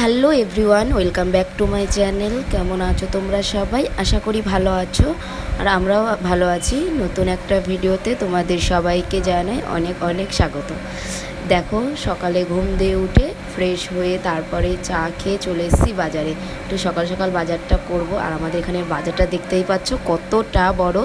Hello everyone, welcome back to my channel. কেমন আছো তোমরা সবাই? আশা করি ভালো আছো। আর আমরাও ভালো আছি। নতুন একটা ভিডিওতে তোমাদের সবাইকে জানাই অনেক অনেক স্বাগত। দেখো, সকালে ঘুম দিয়ে উঠে ফ্রেশ হয়ে তারপরে চা খেয়ে চলে এসেছি বাজারে। একটু সকাল সকাল বাজারটা করব। আর আমাদের এখানের বাজারটা দেখতেই পাচ্ছ, কতটা বড়।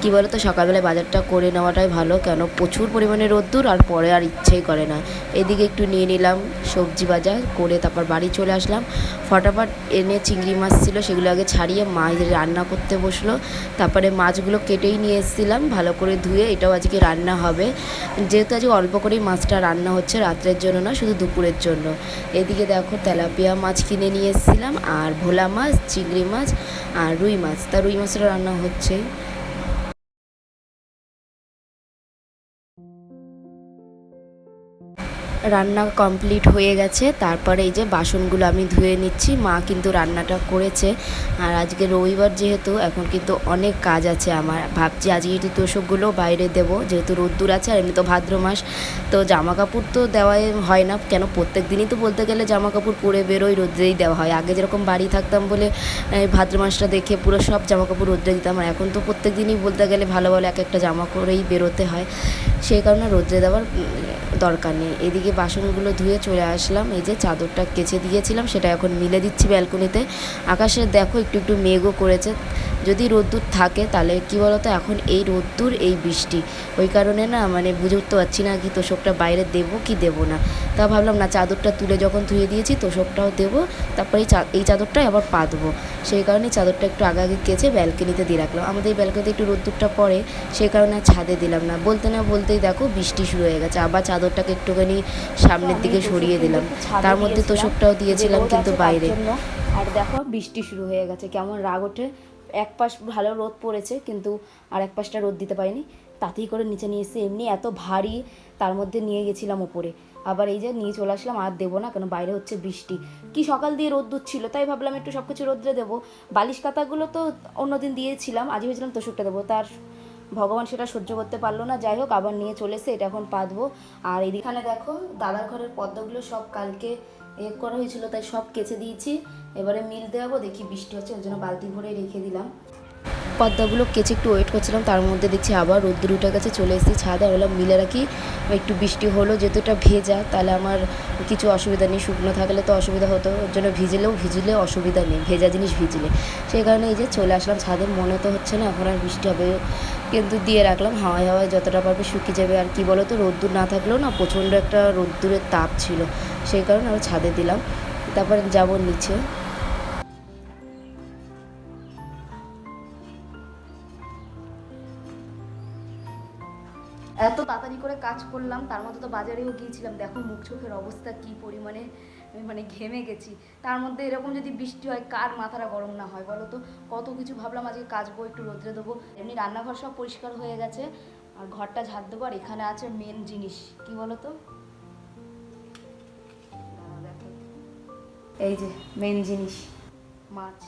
কি বলো তো সকালবেলায় বাজারটা করে নেওয়াটাই ভালো, কেন প্রচুর পরিমাণে রোদ্দুর আর পরে আর ইচ্ছেই করে না। এদিকে একটু নিয়ে নিলাম সবজি বাজার, করে তারপর বাড়ি চলে আসলাম। ফটাফট এনে চিংড়ি মাছ ছিল, সেগুলো আগে ছাড়িয়ে মাছ রান্না করতে বসল। তারপরে মাছগুলো কেটেই নিয়ে এসেছিলাম, ভালো করে ধুয়ে এটাও আজকে রান্না হবে। যেহেতু আজকে অল্প করেই মাছটা রান্না হচ্ছে, রাত্রের জন্য না, শুধু দুপুরের জন্য। এদিকে দেখো তেলাপিয়া মাছ কিনে নিয়ে এসেছিলাম, আর ভোলা মাছ, চিংড়ি মাছ, আর রুই মাছ। তা রুই মাছটা রান্না হচ্ছেই। রান্না কমপ্লিট হয়ে গেছে। তারপরে এই যে বাসনগুলো আমি ধুয়ে নিচ্ছি। মা কিন্তু রান্নাটা করেছে। আর আজকে রবিবার যেহেতু, এখন কিন্তু অনেক কাজ আছে আমার। ভাবছি আজকে একটু তোষকগুলো বাইরে দেবো। যেহেতু রোদ্দুর আছে আর এমনি তো ভাদ্র মাস, তো জামা কাপড় তো দেওয়াই হয় না। কেন প্রত্যেক দিনই তো বলতে গেলে জামা কাপড় পরে বেরোই, রোদ্রেই দেওয়া হয়। আগে যেরকম বাড়ি থাকতাম বলে ভাদ্র মাসটা দেখে পুরো সব জামা কাপড় রোদ্রে দিতাম। আর এখন তো প্রত্যেক দিনই বলতে গেলে ভালো ভালো এক একটা জামা করেই বেরোতে হয়। সেই কারণে রোদ্রে দেওয়ার দরকার নেই। এদিকে বাসনগুলো ধুয়ে চলে আসলাম। এই যে চাদরটা কেচে দিয়েছিলাম, সেটা এখন মিলে দিচ্ছি ব্যালকনিতে। আকাশে দেখো একটু একটু মেঘও করেছে। যদি রোদ্দুর থাকে, তাহলে কি বলতো, এখন এই রোদ্দুর, এই বৃষ্টি। ওই কারণে না মানে বুঝে উঠতে পারছি না কি তোষকটা বাইরে দেবো, কি দেবো না। তা ভাবলাম, না, চাদরটা তুলে যখন ধুয়ে দিয়েছি, তোষকটাও দেবো, তারপরে এই চাদরটাই আবার পাতবো। সেই কারণে চাদরটা একটু আগে আগে কেচে ব্যালকনিতে দিয়ে রাখলাম। আমাদের এই ব্যালকনিতে একটু রোদ্দুরটা পড়ে, সেই কারণে ছাদে দিলাম না। বলতে না বলতেই দেখো, বৃষ্টি শুরু হয়ে গেছে। আবার চাদরটাকে একটুখানি সামনের দিকে সরিয়ে দিলাম। তার মধ্যে তোষকটাও দিয়েছিলাম, কিন্তু বাইরে। আর দেখো, বৃষ্টি শুরু হয়ে গেছে। কেমন রাগ ওঠে। এক পাশ ভালো রোদ পড়েছে, কিন্তু আর এক পাশটা রোদ দিতে পারিনি। তাতেই করে নিচে নিয়ে এসে এমনি এত ভারী, তার মধ্যে নিয়ে গেছিলাম ওপরে। আবার এই যে নিয়ে চলে আসলাম, আর দেবো না, কেন বাইরে হচ্ছে বৃষ্টি। কি সকাল দিয়ে রোদ ছিল তাই ভাবলাম একটু সব কিছু রোদ্রে দেবো। বালিশ কাতাগুলো তো অন্যদিন দিয়েছিলাম, আজই ভেবেছিলাম তোষকটা দেবো। তার ভগবান সেটা সহ্য করতে পারল না। যাই হোক, আবার নিয়ে চলে এসে এটা এখন পাতবো আর এদিকে দেখো, দাদার ঘরের পদ্মগুলো সব কালকে এ করা হয়েছিল, তাই সব কেচে দিয়েছি। এবারে মিল দেওয়াবো, দেখি বৃষ্টি হচ্ছে, ওই জন্য বালতি ভরে রেখে দিলাম। পদ্মাগুলো কেচে একটু ওয়েট করছিলাম, তার মধ্যে দেখছি আবার রোদ্দুর উঠে গেছে, চলে এসেছি ছাদে। বললাম, মিলে রাখি, একটু বৃষ্টি হলো, যেহেতু এটা ভেজা, তাহলে আমার কিছু অসুবিধা নেই, শুকনো থাকলে তো অসুবিধা হতো, ওর জন্য ভিজলেও ভিজলে অসুবিধা নেই, ভেজা জিনিস ভিজলে। সেই কারণে এই যে চলে আসলাম ছাদে, মনে তো হচ্ছে না এখন আর বৃষ্টি হবে। কিন্তু দিয়ে রাখলাম, হাওয়ায় হাওয়ায় যতটা পারবে শুকিয়ে যাবে। আর কি বলো তো রোদ্দুর না থাকলেও না প্রচণ্ড একটা রোদ্দুরের তাপ ছিল। সেই কারণে আমি ছাদে দিলাম। তারপর যাব নিচে। এত তাড়াতাড়ি করে কাজ করলাম, তার মধ্যে তো বাজারেও গিয়েছিলাম। দেখো মুখ চোখের অবস্থা কি পরিমাণে আমি মানে ঘেমে গেছি। তার মধ্যে এরকম যদি বৃষ্টি হয়, কার মাথাটা গরম না হয় বলো তো? কত কিছু ভাবলাম আজকে কাচবো, একটু রোদ্রে দেবো এমনি রান্নাঘর সব পরিষ্কার হয়ে গেছে। আর ঘরটা ঝাড় দেবো, আর এখানে আছে মেন জিনিস। কি বলো তো? এই যে মেন জিনিস। মাছ।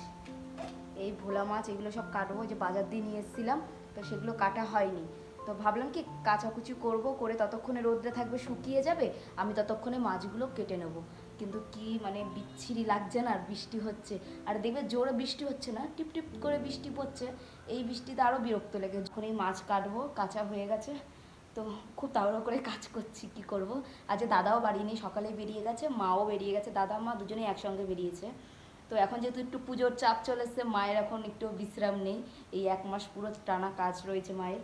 এই ভোলা মাছ, এগুলো সব কাটবো। যে বাজার দিয়ে নিয়ে এসেছিলাম, তো সেগুলো কাটা হয়নি। তো ভাবলাম কি, কাচাকুচি করব, করে ততক্ষণে রোদ্রে থাকবে শুকিয়ে যাবে, আমি ততক্ষণে মাছগুলো কেটে নেব। কিন্তু কি মানে বিচ্ছিরি লাগছে না আর বৃষ্টি হচ্ছে। আর দেখবে জোরে বৃষ্টি হচ্ছে না, টিপ টিপ করে বৃষ্টি পড়ছে। এই বৃষ্টিতে আরও বিরক্ত লেগে। যখন এই মাছ কাটবো, কাঁচা হয়ে গেছে, তো খুব তাড়াহুড়ো করে কাজ করছি, কি করব? আজ দাদাও বাড়ি নেই, সকালে বেরিয়ে গেছে, মাও বেরিয়ে গেছে, দাদা মা দুজনেই একসঙ্গে বেরিয়েছে। তো এখন যেহেতু একটু পুজোর চাপ চলে এসছে, মায়ের এখন একটু বিশ্রাম নেই। এই এক মাস পুরো টানা কাজ রয়েছে মায়ের।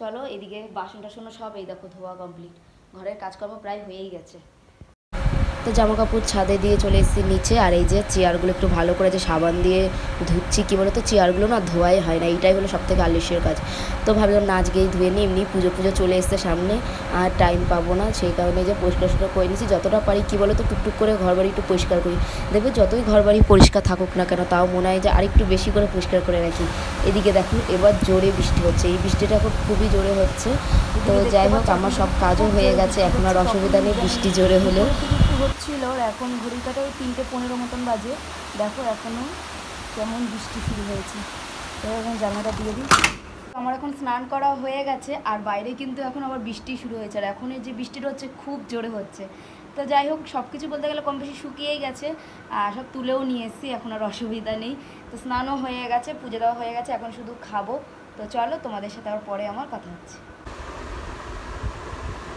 চলো, এদিকে বাসন টাসনও সব এই দেখো ধোয়া কমপ্লিট ঘরের কাজকর্ম প্রায় হয়েই গেছে। তো জামা কাপড় ছাদে দিয়ে চলে এসেছি নিচে। আর এই যে চেয়ারগুলো একটু ভালো করে যে সাবান দিয়ে ধুচ্ছি, কী বলো তো চেয়ারগুলো না ধোয়াই হয় না, এইটাই হলো সবথেকে আলস্যের কাজ। তো ভাবলাম না, আজকেই ধুয়ে নিই। এমনি পুজো পুজো চলে এসছে সামনে, আর টাইম পাবো না। সেই কারণে যে পরিষ্কার টরিষ্কার করে নিয়েছি। যতটা পারি, কী বলো তো টুকটুক করে ঘর বাড়ি একটু পরিষ্কার করি। দেখবে যতই ঘর বাড়ি পরিষ্কার থাকুক না কেন, তাও মনে হয় যে আরেকটু বেশি করে পরিষ্কার করে রাখি। এদিকে দেখো এবার জোরে বৃষ্টি হচ্ছে। এই বৃষ্টিটা এখন খুবই জোরে হচ্ছে। তো যাই হোক, আমার সব কাজও হয়ে গেছে। এখন আর অসুবিধা নেই, বৃষ্টি জোরে হলেও। হচ্ছিল এখন ঘড়ি কাটা তিনটে পনেরো মতন বাজে। দেখো এখনও কেমন বৃষ্টি শুরু হয়েছে। তো এখন জানাটা দিয়ে দিই। আমার এখন স্নান করা হয়ে গেছে আর বাইরে কিন্তু এখন আবার বৃষ্টি শুরু হয়েছে। আর এখন যে বৃষ্টিটা হচ্ছে খুব জোরে হচ্ছে। তো যাই হোক সব কিছু বলতে গেলে কম বেশি শুকিয়েই গেছে। আর সব তুলেও নিয়ে এসেছি, এখন আর অসুবিধা নেই। তো স্নানও হয়ে গেছে, পুজো দেওয়া হয়ে গেছে, এখন শুধু খাব। তো চলো, তোমাদের সাথে আবার পরে আমার কথা হচ্ছে।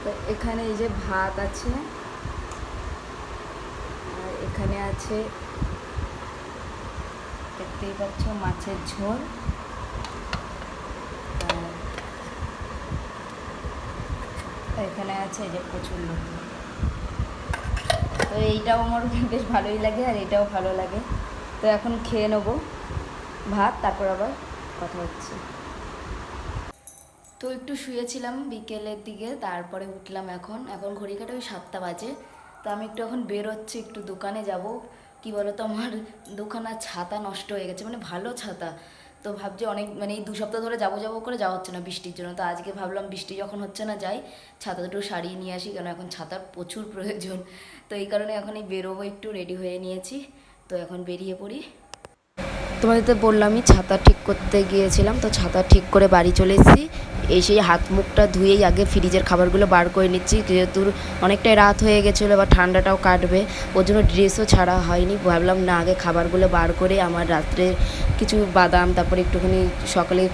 তো এখানে এই যে ভাত আছে এখানে আছে, দেখতেই পাচ্ছ মাছের ঝোল। এখানে আছে যে প্রচুর লতি। তো এইটাও আমার বেশ ভালোই লাগে আর এটাও ভালো লাগে। তো এখন খেয়ে নেব ভাত, তারপর আবার কথা হচ্ছে। তো একটু শুয়েছিলাম বিকেলের দিকে, তারপরে উঠলাম এখন। এখন ঘড়ি কাটা ওই সাতটা বাজে। তো আমি একটু এখন বেরোচ্ছি, একটু দোকানে যাব। কি বলো তো আমার দুখানা ছাতা নষ্ট হয়ে গেছে মানে ভালো ছাতা। তো ভাবছি অনেক মানে এই দু সপ্তাহ ধরে যাব যাব করে যাওয়া হচ্ছে না বৃষ্টির জন্য। তো আজকে ভাবলাম বৃষ্টি যখন হচ্ছে না যাই, ছাতা দুটো সারিয়ে নিয়ে আসি, কেন এখন ছাতার প্রচুর প্রয়োজন। তো এই কারণে এখন এই বেরোবো একটু রেডি হয়ে নিয়েছি। তো এখন বেরিয়ে পড়ি। তোমাদের তো বললামই, ছাতা ঠিক করতে গিয়েছিলাম, তো ছাতা ঠিক করে বাড়ি চলে এসেছি। এসে হাত মুখটা ধুয়েই আগে ফ্রিজের খাবারগুলো বার করে নিচ্ছি। যেহেতু অনেকটাই রাত হয়ে গেছিল বা ঠান্ডাটাও কাটবে। ওর জন্য ড্রেসও ছাড়া হয়নি। ভাবলাম না, আগে খাবারগুলো বার করে আমার রাত্রে কিছু বাদাম, তারপরে একটুখানি সকালে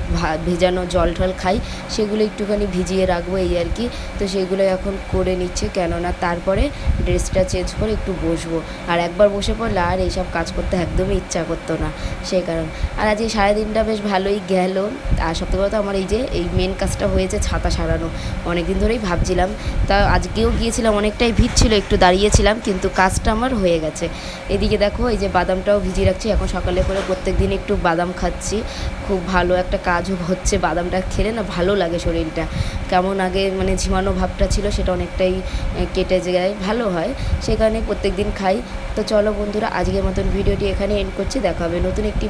ভেজানো জল টল খাই। সেগুলো একটুখানি ভিজিয়ে রাখব এই আর কি। তো সেগুলো এখন করে নিচ্ছে, কেননা তারপরে ড্রেসটা চেঞ্জ করে একটু বসবো। আর একবার বসে পড়লে আর এইসব কাজ করতে একদমই ইচ্ছা করতো না। সেই কারণ। আর আজ এই সারাদিনটা বেশ ভালোই গেল। আর সত্যি কথা আমার এই যে, এই মেন কাজটা হয়েছে, ছাতা সারানো। অনেক দিন ধরেই ভাবছিলাম, তা আজকেও গিয়েছিলাম, অনেকটাই ভিড় ছিল, একটু দাঁড়িয়েছিলাম, কিন্তু কাজটা আমার হয়ে গেছে। এদিকে দেখো, এই যে বাদামটাও ভিজিয়ে রাখছি, এখন সকালে করে প্রত্যেক দিন একটু বাদাম খাচ্ছি। খুব ভালো একটা কাজও হচ্ছে, বাদামটা খেলে না ভালো লাগে শরীরটা। কেমন আগে মানে ঝিমানো ভাবটা ছিল, সেটা অনেকটাই কেটে যায়, ভালো হয়। সেখানে প্রত্যেক দিন খাই। তো চলো বন্ধুরা, আজকের মতন ভিডিওটি এখানে এন্ড করছি, দেখা হবে নতুন একটি